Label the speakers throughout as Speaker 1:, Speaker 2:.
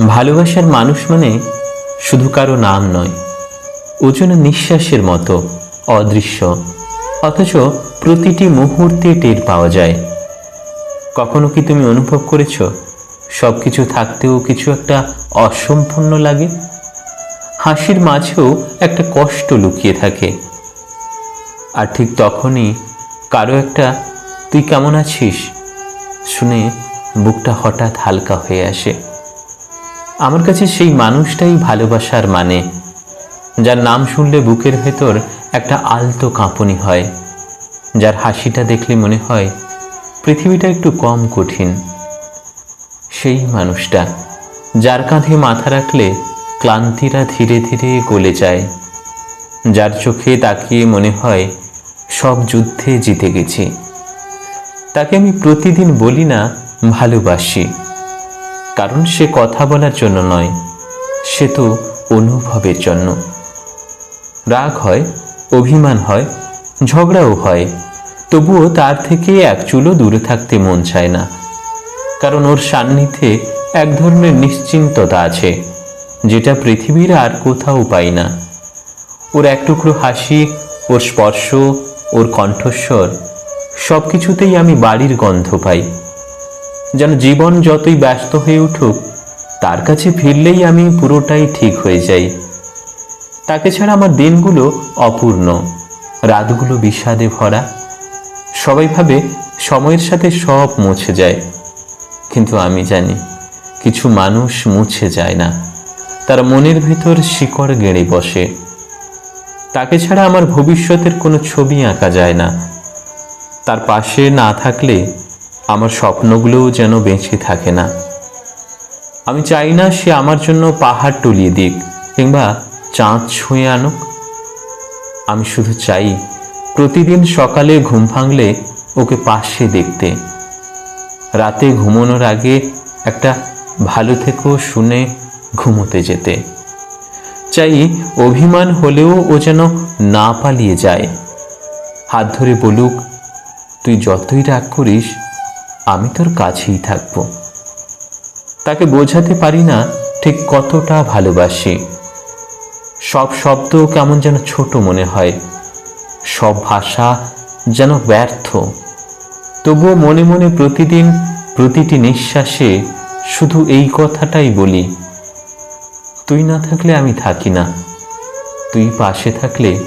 Speaker 1: ভালোবাসার মানুষ মানে শুধু কারও নাম নয় ও যেন নিঃশ্বাসের মতো, অদৃশ্য। অথচ প্রতিটি মুহূর্তে টের পাওয়া যায়। কখনো কি তুমি অনুভব করেছ সব কিছু থাকতেও কিছু একটা অসম্পূর্ণ লাগে? হাসির মাঝেও একটা কষ্ট লুকিয়ে থাকে। আর ঠিক তখনই কারও একটা, তুই কেমন আছিস? শুনে বুকটা হঠাৎ হালকা হয়ে আসে। আমার কাছে সেই মানুষটাই ভালোবাসার মানে যার নাম শুনলে বুকের ভেতর একটা আলতো কাঁপুনি হয়, যার হাসিটা দেখলে মনে হয় পৃথিবীটা একটু কম কঠিন। সেই মানুষটা, যার কাঁধে মাথা রাখলে ক্লান্তিরা ধীরে ধীরে গলে যায়, যার চোখে তাকিয়ে মনে হয় সব যুদ্ধে জিতে গেছি। তাকে আমি প্রতিদিন বলি না, ভালোবাসি। কারণ সে কথা বলার জন্য নয়, সে তো অনুভবের জন্য। রাগ হয়, অভিমান হয়, ঝগড়াও হয়, তবুও তার থেকে এক চুলো দূরে থাকতে মন চায় না। কারণ ওর সান্নিধ্যে এক ধরনের নিশ্চিন্ততা আছে, যেটা পৃথিবীর আর কোথাও পাই না। ওর এক টুকরো হাসি, ওর স্পর্শ, ওর কণ্ঠস্বর সব কিছুতেই আমি বাড়ির গন্ধ পাই। যেন জীবন যতই ব্যস্ত হয়ে উঠুক, তার কাছে ফিরলেই আমি পুরোটাই ঠিক হয়ে যাই। তাকে ছাড়া আমার দিনগুলো অপূর্ণ, রাতগুলো বিষাদে ভরা। সবাই ভাবে সময়ের সাথে সব মুছে যায়, কিন্তু আমি জানি কিছু মানুষ মুছে যায় না। তারা মনের ভেতর শিকড় গেড়ে বসে। তাকে ছাড়া আমার ভবিষ্যতের কোনো ছবি আঁকা যায় না। তার পাশে না থাকলে আমার স্বপ্নগুলোও যেন বেঁচে থাকে না। আমি চাই না সে আমার জন্য পাহাড় টলিয়ে দিক কিংবা চাঁদ ছুঁয়ে আনুক। আমি শুধু চাই প্রতিদিন সকালে ঘুম ভাঙলে ওকে পাশে দেখতে। রাতে ঘুমানোর আগে একটা ভালো থেকেও শুনে ঘুমোতে যেতে। চাই অভিমান হলেও ও যেন না পালিয়ে যায়। হাত ধরে বলুক, তুই যতই রাগ করিস আমি তোর কাছেই থাকব। তাকে বোঝাতে পারি না ঠিক কতটা ভালোবাসি। সব শব্দ কেমন যেন ছোট মনে হয়। সব ভাষা যেন ব্যর্থ। তবুও মনে মনে প্রতিদিন প্রতিটি নিঃশ্বাসে শুধু এই কথাটাই বলি, তুই না থাকলে আমি থাকি না। তুই পাশে থাকলে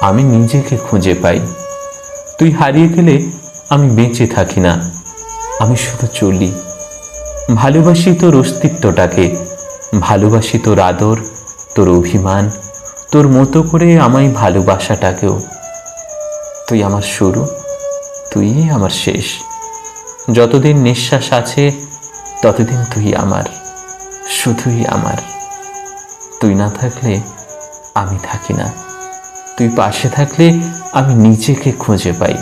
Speaker 1: আমি নিজেকে খুঁজে পাই। তুই হারিয়ে গেলে আমি বেঁচে থাকি না। আমি শুধু চলি। ভালোবাসি তোর অস্তিত্বটাকে। ভালোবাসি তোর আদর, তোর অভিমান, তোর মতো করে আমায় ভালোবাসাটাকেও। তুই আমার শুরু, তুই আমার শেষ। যতদিন নিঃশ্বাস আছে, ততদিন তুই আমার, শুধুই আমার। তুই না থাকলে আমি থাকি না। তুই পাশে থাকলে আমি নিজেকে খুঁজে পাই।